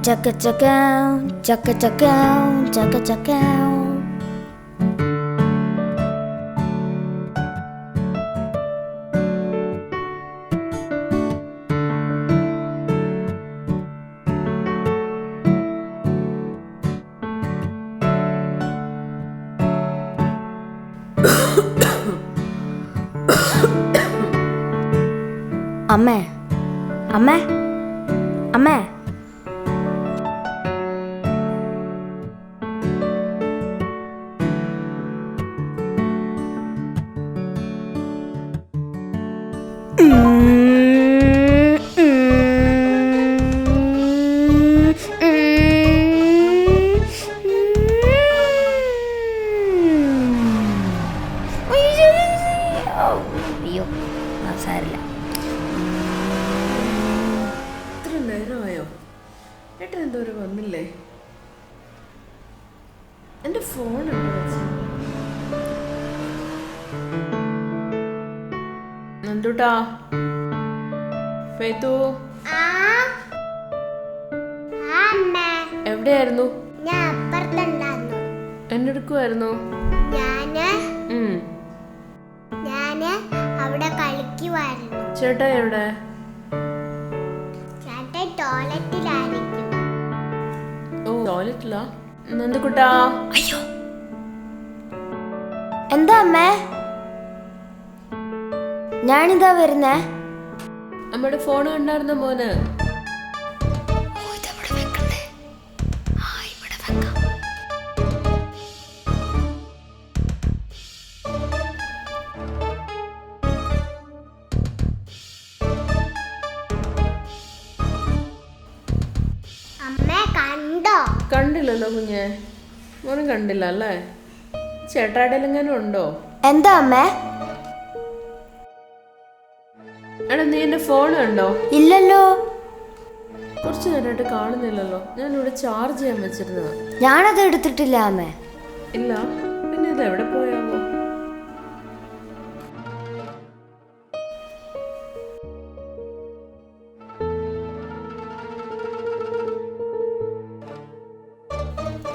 Jam, chaka chaka, chaka chaka, chaka chaka. അമ്മേ അമ്മേ അമ്മേ സാരില്ല ഇത്ര നേരമായോ? ഏട്ടൻ എന്തോരം വന്നില്ലേ? എന്റെ ഫോൺ നന്ദുട്ടാ. ഫേത്തു എവിടെയായിരുന്നു? ഞാൻ അപ്പുറത്തുണ്ടായിരുന്നു. എന്നെടുക്കുമായിരുന്നു ഞാൻ. ഞാൻ കളിക്കുമായിരുന്നു ചേട്ടാ എവിടെ? ചേട്ടൻ ടോയ്ലറ്റിലായിരിക്കും. ഓ ടോയ്ലറ്റിലാ? നന്ദുക്കുട്ടാ. അയ്യോ. എന്താ അമ്മേ? ഞാനിതാ വരുന്നേ. നമ്മുടെ ഫോൺ കണ്ടായിരുന്ന മോന്? കണ്ടില്ലല്ലോ കുഞ്ഞെ. മോനും കണ്ടില്ല അല്ലേ? ചേട്ടായുടെ ഉണ്ടോ? എന്താ അമ്മേ? എടാ നീ എന്റെ ഫോൺ കണ്ടോ? ഇല്ലല്ലോ. കുറച്ച് നേരമായിട്ട് കാണുന്നില്ലല്ലോ. ഞാൻ ഇവിടെ ചാർജ് ചെയ്യാൻ വെച്ചിരുന്നത്. ഞാനത് എടുത്തിട്ടില്ല അമ്മേ. ഇല്ല. പിന്നെ ഇത് എവിടെ പോയാവോ?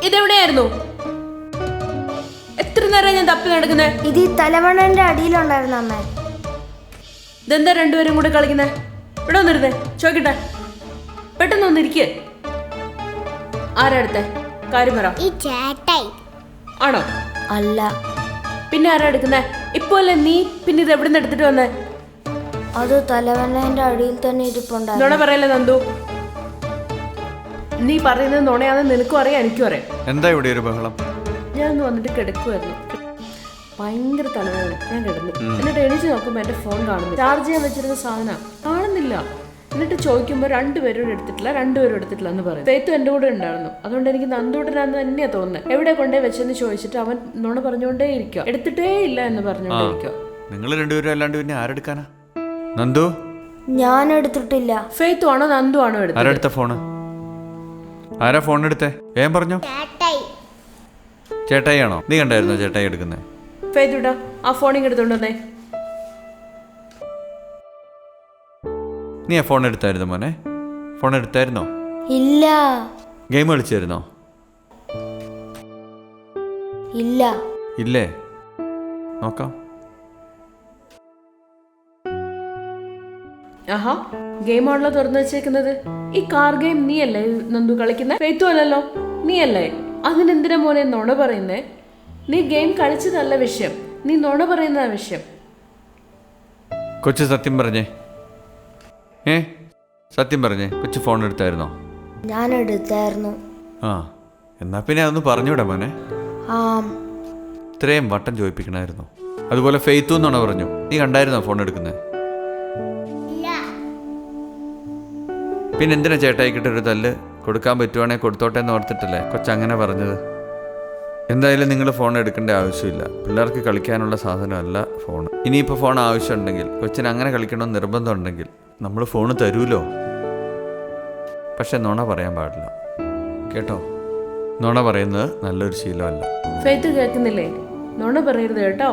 ഇതെവിടെയായിരുന്നു? എത്ര നേരം ഞാൻ തപ്പി നടക്കുന്നേ? ഇത് ഈ തലമണന്റെ അടിയിലുണ്ടായിരുന്നു അമ്മ. ഇതെന്താ രണ്ടുപേരും കൂടെ കളിക്കുന്നേ? ഇവിടെ വന്നിരുന്നേ ചോദിക്കട്ടെ. പെട്ടെന്ന് വന്നിരിക്കേ ആരാടുത്തെ കാര്യം പറ. ഈ ചേട്ടായി. ആണോ? അല്ല. പിന്നെ ആരാ എടുക്കുന്നേ? ഇപ്പോ അല്ലേ നീ പിന്നെ ഇത് എവിടെ നിന്ന് എടുത്തിട്ട് വന്നേ? അത് തലവണ്ണന്റെ അടിയിൽ തന്നെ ഇരിപ്പുണ്ടായിരുന്നു. പറയല്ലേ നന്ദു? നീ പറയുന്നത് നുണയാണെന്ന് നിനക്കും അറിയാം എനിക്കും അറിയാം. എന്താ ഇവിടെ ഒരു ബഹളം? ഞാൻ ഒന്ന് വന്നിട്ട് കിടക്കുമായിരുന്നു ഭയങ്കര തലവേദന. ഞാൻ കിടന്നു. എന്നിട്ട് എണീച്ച് നോക്കുമ്പോൾ എന്റെ ഫോൺ കാണുന്നു. ചാർജ് ചെയ്യാൻ വെച്ചിരുന്ന സാധനം. കാണുന്നില്ല. എന്നിട്ട് ചോദിക്കുമ്പോൾ രണ്ടുപേരും എടുത്തിട്ടില്ല രണ്ടുപേരും എടുത്തിട്ടില്ല എന്ന് പറയും. തേത്തു എന്റെ കൂടെ ഉണ്ടായിരുന്നു. അതുകൊണ്ട് എനിക്ക് നന്ദൂട്ടനാന്ന് തന്നെയാ തോന്നുന്നത് എവിടെ കൊണ്ടേ വെച്ചെന്ന് ചോദിച്ചിട്ട് അവൻ നുണ പറഞ്ഞുകൊണ്ടേ ഇരിക്കുക എടുത്തിട്ടേ ഇല്ല എന്ന് പറഞ്ഞുകൊണ്ടിരിക്കുക നിങ്ങൾ രണ്ടുപേരും അല്ലാണ്ട് പിന്നെ ആരെടുക്കാനാ? നന്ദു? ഞാൻ എടുത്തിട്ടില്ല ഫെയ്ത്തു ആണോ നന്ദു ആണോ എടുത്തത്? ആരെടുത്ത ഫോണ്? ആരാ ഫോൺ എടുത്തേ? വേഗം പറഞ്ഞോ. ചേട്ടായി. ചേട്ടായി ആണോ നീ കണ്ടായിരുന്നോ ചേട്ടായി എടുക്കുന്നത് ആ ഫോൺ ഇങ്ങനെ നീ ആ ഫോൺ എടുത്തായിരുന്നു മോനെ? ഫോൺ എടുത്തായിരുന്നോ? ഇല്ല. ഗെയിം കളിച്ചായിരുന്നോ? ഇല്ല. ഇല്ലേ? നോക്കാം. ആഹാ ഗെയിം ആണല്ലോ തുറന്നു വെച്ചേക്കുന്നത്. ഈ കാർ ഗെയിം നീ അല്ലേ നന്ദു കളിക്കുന്ന? ഫെയ്ത്തു അല്ലല്ലോ നീയല്ലേ? അതിനെന്തിനാ മോനെ നുണ പറയുന്നേ? നീ ഗെയിം കളിച്ചതല്ല വിഷയം നീ നുണ പറയുന്ന വിഷയം. കൊച്ചു സത്യം പറഞ്ഞേ. ഏ? സത്യം പറഞ്ഞേ കൊച്ചു ഫോൺ എടുത്തായിരുന്നോ? ഞാൻ എടുത്തായിരുന്നു. ആ എന്നാ പിന്നെ അതൊന്ന് പറഞ്ഞൂടെ മോനെ. ആ. ഇത്രയും വട്ടം ചോദിപ്പിക്കണമായിരുന്നു അതുപോലെ ഫെയ്ത്തു എന്നാണ് പറഞ്ഞു. നീ കണ്ടായിരുന്നോ ഫോൺ എടുക്കുന്നത് പിന്നെ എന്തിനാ ചേട്ടായിക്കിട്ട് ഒരു തല്ല്? കൊടുക്കാൻ പറ്റുവാണെങ്കിൽ കൊടുത്തോട്ടെ എന്ന് ഓർത്തിട്ടല്ലേ കൊച്ചങ്ങനെ പറഞ്ഞത്? എന്തായാലും നിങ്ങൾ ഫോൺ എടുക്കേണ്ട ആവശ്യമില്ല. പിള്ളേർക്ക് കളിക്കാനുള്ള സാധനമല്ല ഫോൺ. ഇനിയിപ്പോൾ ഫോൺ ആവശ്യമുണ്ടെങ്കിൽ കൊച്ചിന് അങ്ങനെ കളിക്കണമെന്ന് നിർബന്ധമുണ്ടെങ്കിൽ നമ്മൾ ഫോൺ തരൂലോ? പക്ഷെ നുണ പറയാൻ പാടില്ല. കേട്ടോ? നുണ പറയുന്നത് നല്ലൊരു ശീലമല്ല. ഫെയ്ത്ത് കേൾക്കുന്നില്ലേ? നുണ പറയരുത് കേട്ടോ.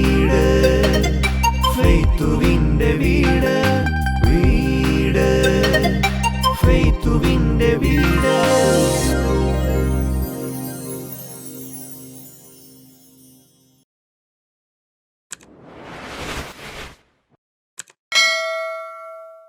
fin de vida.